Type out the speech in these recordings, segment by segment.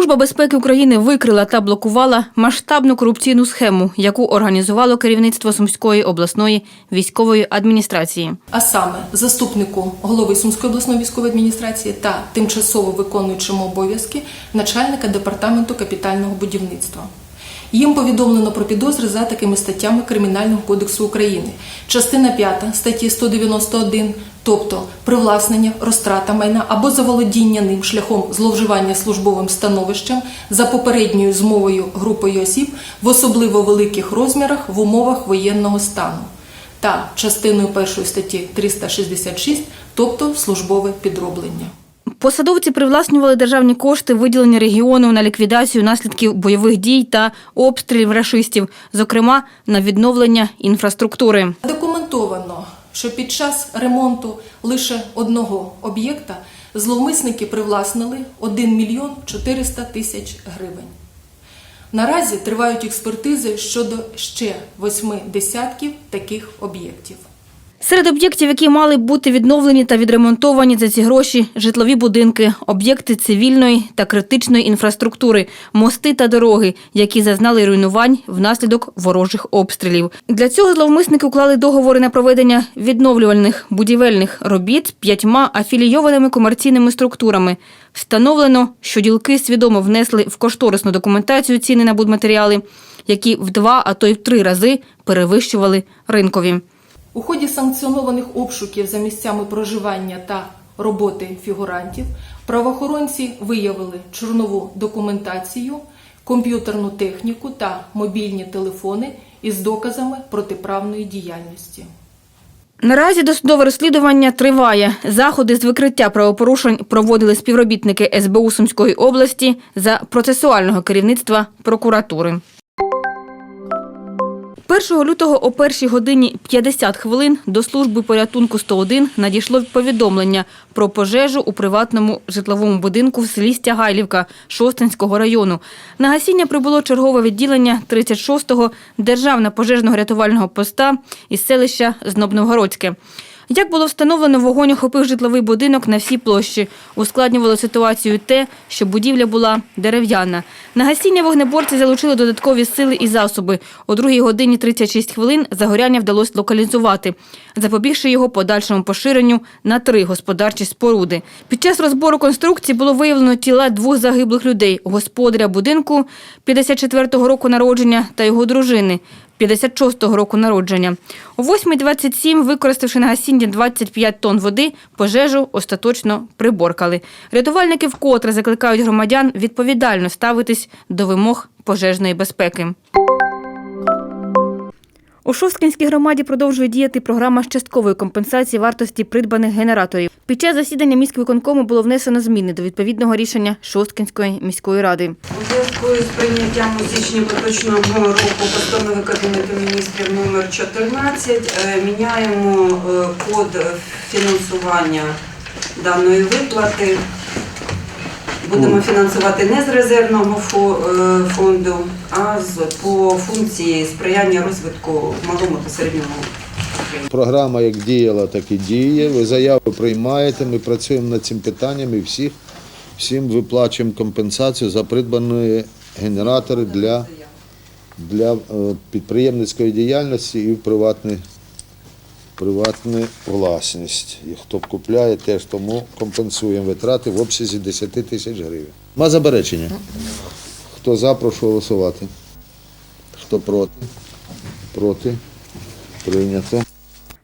Служба безпеки України викрила та блокувала масштабну корупційну схему, яку організувало керівництво Сумської обласної військової адміністрації. а саме заступнику голови Сумської обласної військової адміністрації та тимчасово виконуючому обов'язки начальника департаменту капітального будівництва. Їм повідомлено про підозри за такими статтями Кримінального кодексу України. Частина 5 статті 191, тобто привласнення, розтрата майна або заволодіння ним шляхом зловживання службовим становищем за попередньою змовою групою осіб в особливо великих розмірах в умовах воєнного стану та частиною першої статті 366, тобто службове підроблення. Посадовці привласнювали державні кошти, виділені регіону на ліквідацію наслідків бойових дій та обстрілів рашистів, зокрема на відновлення інфраструктури. Документовано, що під час ремонту лише одного об'єкта зловмисники привласнили 1 мільйон 400 тисяч гривень. Наразі тривають експертизи щодо ще восьми десятків таких об'єктів. Серед об'єктів, які мали бути відновлені та відремонтовані за ці гроші, житлові будинки, об'єкти цивільної та критичної інфраструктури, мости та дороги, які зазнали руйнувань внаслідок ворожих обстрілів. Для цього зловмисники уклали договори на проведення відновлювальних будівельних робіт п'ятьма афілійованими комерційними структурами. Встановлено, що ділки свідомо внесли в кошторисну документацію ціни на будматеріали, які в два, а то й в три рази перевищували ринкові. У ході санкціонованих обшуків за місцями проживання та роботи фігурантів правоохоронці виявили чорнову документацію, комп'ютерну техніку та мобільні телефони із доказами протиправної діяльності. Наразі досудове розслідування триває. Заходи з викриття правопорушень проводили співробітники СБУ Сумської області за процесуального керівництва прокуратури. 1 лютого о 1 годині 50 хвилин до служби порятунку 101 надійшло повідомлення про пожежу у приватному житловому будинку в селі Стягайлівка Шостинського району. На гасіння прибуло чергове відділення 36-го державного пожежно-рятувального поста із селища Знобновгородське. Як було встановлено, вогонь охопив житловий будинок на всій площі. Ускладнювало ситуацію те, що будівля була дерев'яна. На гасіння вогнеборці залучили додаткові сили і засоби. О 2 годині 36 хвилин загоряння вдалося локалізувати, запобігши його подальшому поширенню на три господарчі споруди. Під час розбору конструкції було виявлено тіла двох загиблих людей – господаря будинку 54-го року народження та його дружини – 56-го року народження. О 8.27, використавши на гасіння 25 тонн води, пожежу остаточно приборкали. Рятувальники вкотре закликають громадян відповідально ставитись до вимог пожежної безпеки. У Шосткинській громаді продовжує діяти програма з часткової компенсації вартості придбаних генераторів. Під час засідання міськвиконкому було внесено зміни до відповідного рішення Шосткинської міської ради. Зв'язку з прийняттям у січні поточного року постанови Кабінету міністрів номер 14 е, міняємо е, код фінансування даної виплати. Будемо фінансувати не з резервного е, фонду, а з по функції сприяння розвитку малому та середньому. Програма як діяла, так і діє. Ви заяви приймаєте. Ми працюємо над цим питанням і всіх, всім виплачуємо компенсацію за придбані генератори для, для е, підприємницької діяльності і в приватну власність. І хто купляє, теж тому компенсуємо витрати в обсязі 10 тисяч гривень. Ма заперечення. Хто за, прошу голосувати. Хто проти? Проти. Прийнято.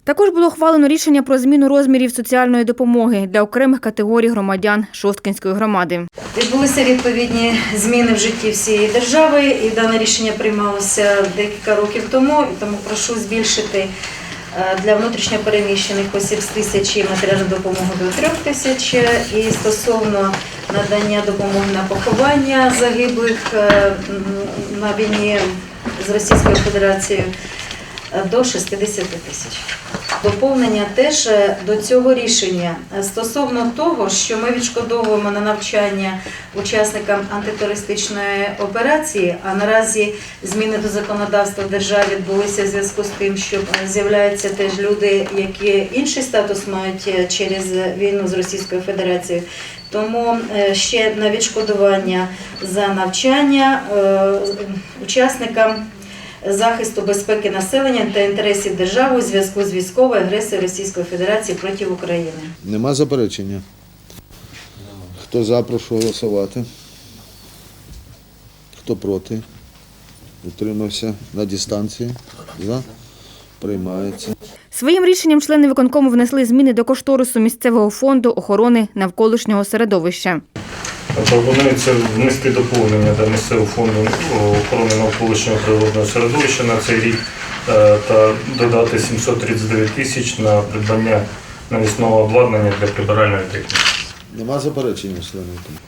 Також було ухвалено рішення про зміну розмірів соціальної допомоги для окремих категорій громадян Шосткинської громади. Відбулися відповідні зміни в житті всієї держави, і дане рішення приймалося декілька років тому. І тому прошу збільшити е, для внутрішньопереміщених осіб з тисячі матеріальну допомогу до трьох тисяч. І стосовно надання допомоги на поховання загиблих е, на війні з Російською Федерацією е, до 60 тисяч. Доповнення теж е, до цього рішення е, стосовно того, що ми відшкодовуємо на навчання учасникам антитерористичної операції, а наразі зміни до законодавства в державі відбулися в зв'язку з тим, що е, з'являються теж люди, які інший статус мають через війну з Російською Федерацією. Тому ще на відшкодування за навчання учасникам захисту безпеки населення та інтересів держави у зв'язку з військовою агресією Російської Федерації проти України. Нема заперечення? Хто за, прошу голосувати. Хто проти? Утримався на дистанції? За? Приймається. Своїм рішенням члени виконкому внесли зміни до кошторису місцевого фонду охорони навколишнього середовища. Пропонується внести доповнення до місцевого фонду охорони навколишнього природного середовища на цей рік е, та додати 739 тисяч на придбання навісного обладнання для прибиральної техніки. Нема заперечення, члени виконкому?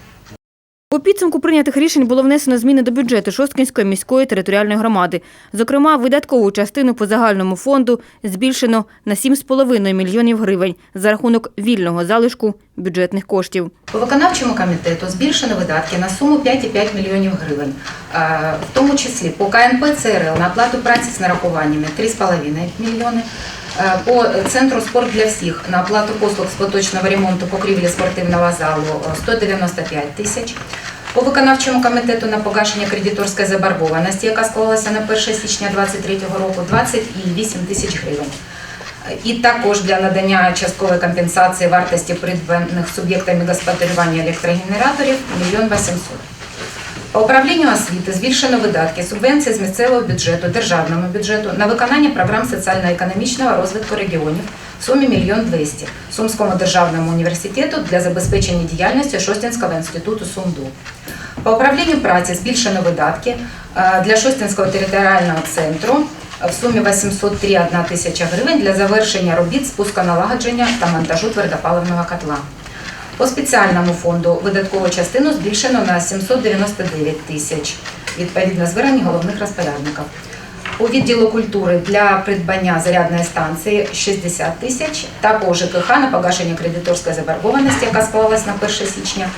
У підсумку прийнятих рішень було внесено зміни до бюджету Шосткинської міської територіальної громади. Зокрема, видаткову частину по загальному фонду збільшено на 7,5 мільйонів гривень за рахунок вільного залишку бюджетних коштів. По виконавчому комітету збільшено видатки на суму 5,5 мільйонів гривень, Е, в тому числі по КНП ЦРЛ на оплату праці з нарахуваннями 3,5 мільйони, Е, по центру спорт для всіх на оплату послуг з поточного ремонту покрівлі спортивного залу е, 195 тисяч. По виконавчому комітету на погашення кредиторської заборгованості, яка склалася на 1 січня 2023 року, 28 тисяч гривень. І також для надання часткової компенсації вартості придбаних суб'єктами господарювання електрогенераторів 1 мільйон 800. По управлінню освіти збільшено видатки субвенції з місцевого бюджету, державному бюджету на виконання програм соціально-економічного розвитку регіонів в сумі 1 мільйон 200 Сумському державному університету для забезпечення діяльності Шостинського інституту СумДУ. По управлінню праці збільшено видатки е, для Шостинського територіального центру в сумі 803,1 тисяча гривень для завершення робіт спусконалагодження та монтажу твердопаливного котла. По спеціальному фонду видаткову частину збільшено на 799 тисяч, відповідно звернень головних розпорядників. У відділу культури для придбання зарядної станції 60 тисяч та по ЖКХ на погашення кредиторської заборгованості, яка склалась на 1 січня,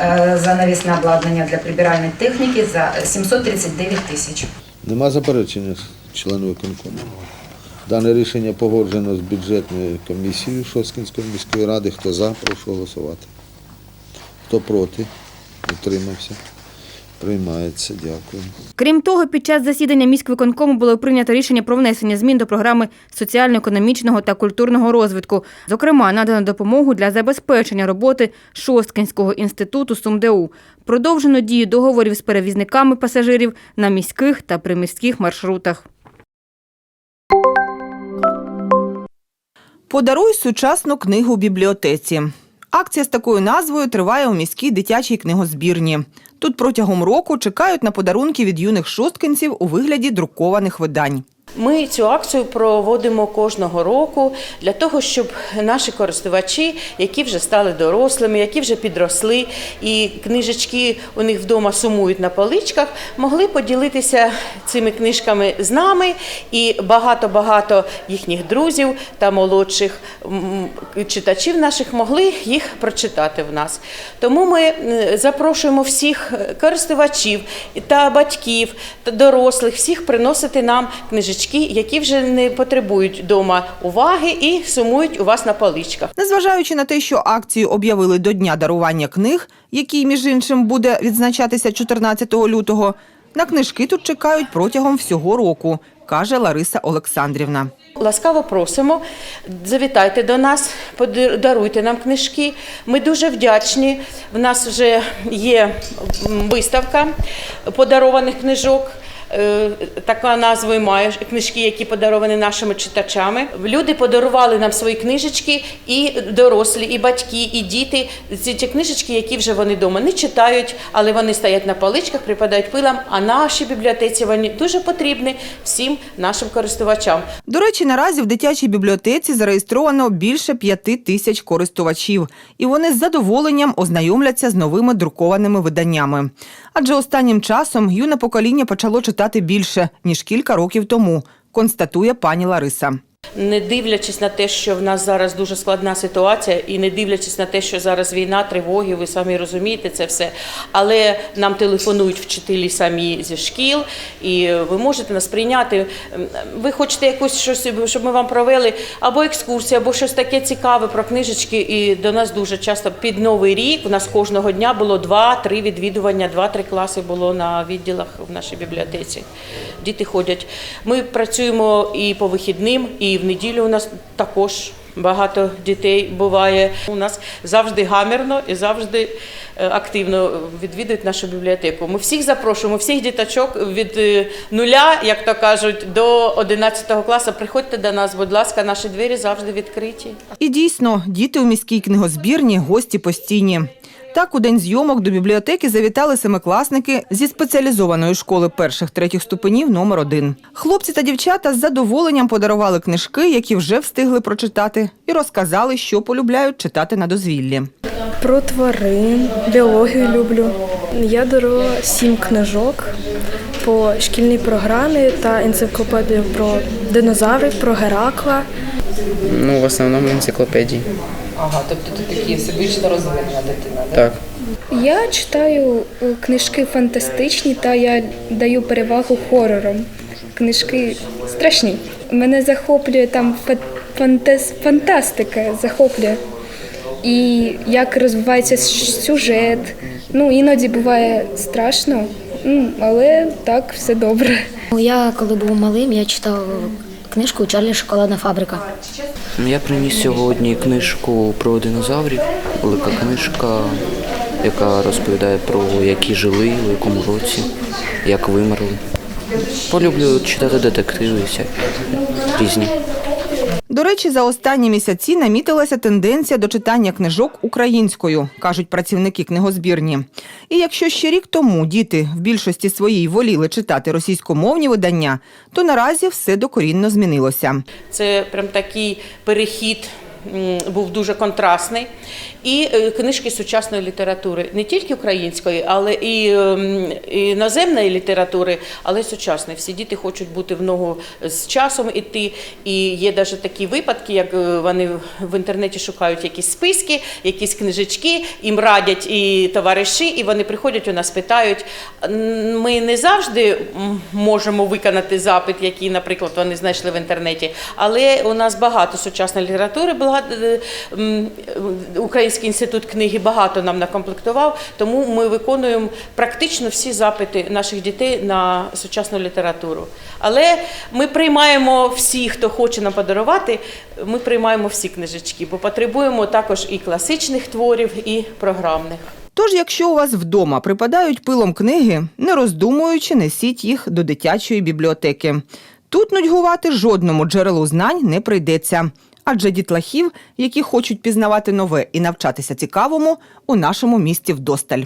е, за навісне обладнання для прибиральної техніки за 739 тисяч. Нема заперечення, члени виконкому? Дане рішення погоджено з бюджетною комісією Шосткинської міської ради. Хто за, прошу голосувати. Хто проти? Утримався. Приймається. Дякую. Крім того, під час засідання міськвиконкому було прийнято рішення про внесення змін до програми соціально-економічного та культурного розвитку. Зокрема, надано допомогу для забезпечення роботи Шосткинського інституту СумДУ. Продовжено дію договорів з перевізниками пасажирів на міських та приміських маршрутах. Подаруй сучасну книгу бібліотеці. Акція з такою назвою триває у міській дитячій книгозбірні. Тут протягом року чекають на подарунки від юних шосткинців у вигляді друкованих видань. Ми цю акцію проводимо кожного року для того, щоб наші користувачі, які вже стали дорослими, які вже підросли, і книжечки у них вдома сумують на поличках, могли поділитися цими книжками з нами, і багато-багато їхніх друзів та молодших читачів наших могли їх прочитати в нас. Тому ми запрошуємо всіх користувачів та батьків та дорослих, всіх приносити нам книжечки, які вже не потребують вдома уваги і сумують у вас на поличках. Незважаючи на те, що акцію об'явили до дня дарування книг, який, між іншим, буде відзначатися 14 лютого, на книжки тут чекають протягом всього року, каже Лариса Олександрівна. Ласкаво просимо, завітайте до нас, подаруйте нам книжки. Ми дуже вдячні. В нас вже є виставка подарованих книжок. Е, Така назва і має книжки, які подаровані нашими читачами. Люди подарували нам свої книжечки, і дорослі, і батьки, і діти. Ці ті книжечки, які вже вони вдома не читають, але вони стоять на поличках, припадають пилам. А нашій бібліотеці вони дуже потрібні всім нашим користувачам. До речі, наразі в дитячій бібліотеці зареєстровано більше п'яти тисяч користувачів, і вони з задоволенням ознайомляться з новими друкованими виданнями. Адже останнім часом юне покоління почало читати більше ніж кілька років тому, констатує пані Лариса. Не дивлячись на те, що в нас зараз дуже складна ситуація, і не дивлячись на те, що зараз війна, тривоги, ви самі розумієте це все. Але нам телефонують вчителі самі зі шкіл, і ви можете нас прийняти. Ви хочете якусь щось, щоб ми вам провели або екскурсію, або щось таке цікаве про книжечки. І до нас дуже часто під новий рік у нас кожного дня було два-три відвідування, два-три класи було на відділах в нашій бібліотеці. Діти ходять. Ми працюємо і по вихідним, і в неділю у нас також. Багато дітей буває. У нас завжди гамірно і завжди е, активно відвідують нашу бібліотеку. Ми всіх запрошуємо, всіх діточок від е, нуля, як то кажуть, до 11 класу. Приходьте до нас, будь ласка, наші двері завжди відкриті. І дійсно, діти у міській книгозбірні гості постійні. Так, у день зйомок до бібліотеки завітали семикласники зі спеціалізованої школи перших-третіх ступенів номер 1 Хлопці та дівчата з задоволенням подарували книжки, які вже встигли прочитати, і розказали, що полюбляють читати на дозвіллі. Про тварин, біологію люблю. Я дарувала сім книжок по шкільній програмі та енциклопедію про динозаврів, про Геракла. Ну, в основному енциклопедії. Ага, тобто ти такі всебічно розвинена дитина, да? Так. Я читаю е, книжки фантастичні та я даю перевагу хорорам. Книжки страшні. Мене захоплює там фа- фантаз, фантастика, захоплює. І як розвивається с- сюжет. Ну, іноді буває страшно, м, але так, все добре. Я коли був малим, я читав книжку Чарлі Шоколадна фабрика. Я приніс сьогодні книжку про динозаврів, велика книжка, яка розповідає про які жили, у якому році, як вимерли. Полюблю читати детективи всякі різні. До речі, за останні місяці намітилася тенденція до читання книжок українською, кажуть працівники книгозбірні. І якщо ще рік тому діти в більшості своїй воліли читати російськомовні видання, то наразі все докорінно змінилося. Це прям такий перехід був дуже контрастний. І е, книжки сучасної літератури, не тільки української, але і, ем, і іноземної літератури, але й сучасної. Всі діти хочуть бути в ногу з часом іти. І є навіть такі випадки, як е, вони в інтернеті шукають якісь списки, якісь книжечки, їм радять і товариші, і вони приходять у нас питають. Ми не завжди можемо виконати запит, який, наприклад, вони знайшли в інтернеті, але у нас багато сучасної літератури, багато, е, Український інститут книги багато нам накомплектував, тому ми виконуємо практично всі запити наших дітей на сучасну літературу. Але ми приймаємо всі, хто хоче нам подарувати, ми приймаємо всі книжечки, бо потребуємо також і класичних творів, і програмних. Тож, якщо у вас вдома припадають пилом книги, не роздумуючи, несіть їх до дитячої бібліотеки. Тут нудьгувати жодному джерелу знань не прийдеться. Адже дітлахів, які хочуть пізнавати нове і навчатися цікавому, у нашому місті вдосталь.